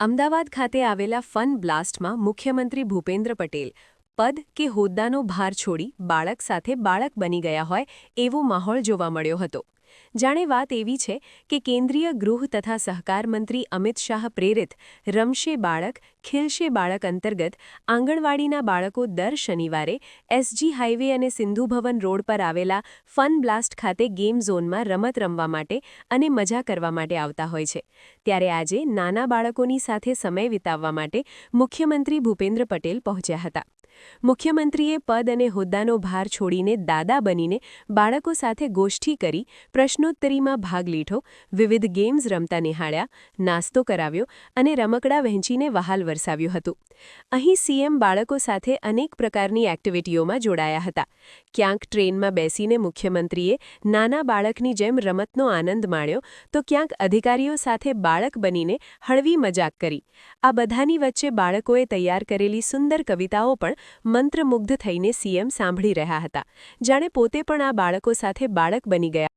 અમદાવાદ ખાતે આવેલા ફન બ્લાસ્ટમાં મુખ્યમંત્રી ભૂપેન્દ્ર પટેલ પદ કે હોદ્દાનો ભાર છોડી બાળક સાથે બાળક બની ગયા હોય એવો માહોલ જોવા મળ્યો હતો. જાણે વાત એવી છે કે કેન્દ્રીય ગૃહ તથા સહકાર મંત્રી અમિત શાહ પ્રેરિત રમશે બાળક, ખિલશે બાળક અંતર્ગત આંગણવાડીના બાળકો દર શનિવારે એસજી હાઈવે અને સિંધુ ભવન રોડ પર આવેલા ફન બ્લાસ્ટ ખાતે ગેમ ઝોનમાં રમત રમવા માટે અને મજા કરવા માટે આવતા હોય છે. ત્યારે આજે નાના બાળકોની સાથે સમય વિતાવવા માટે મુખ્યમંત્રી ભૂપેન્દ્ર પટેલ પહોંચ્યા હતા. મુખ્યમંત્રીએ પદ અને હોદ્દાનો ભાર છોડીને દાદા બનીને બાળકો સાથે ગોષ્ઠી કરી પ્રશ્નોત્તરીમાં ભાગ લીધો, વિવિધ ગેમ્સ રમતા નિહાળ્યા, નાસ્તો કરાવ્યો અને રમકડા વહેંચીને વહાલ વરસાવ્યું હતું. અહીં સીએમ બાળકો સાથે અનેક પ્રકારની એક્ટિવિટીઓમાં જોડાયા હતા. ક્યાંક ટ્રેનમાં બેસીને મુખ્યમંત્રીએ નાના બાળકની જેમ રમતનો આનંદ માણ્યો, તો ક્યાંક અધિકારીઓ સાથે બાળક બનીને હળવી મજાક કરી. આ બધાની વચ્ચે બાળકોએ તૈયાર કરેલી સુંદર કવિતાઓ પણ મંત્રમુગ્ધ થઈને સીએમ સાંભળી રહ્યા હતા. જાણે પોતે પણ આ બાળકો સાથે બાળક બની ગયા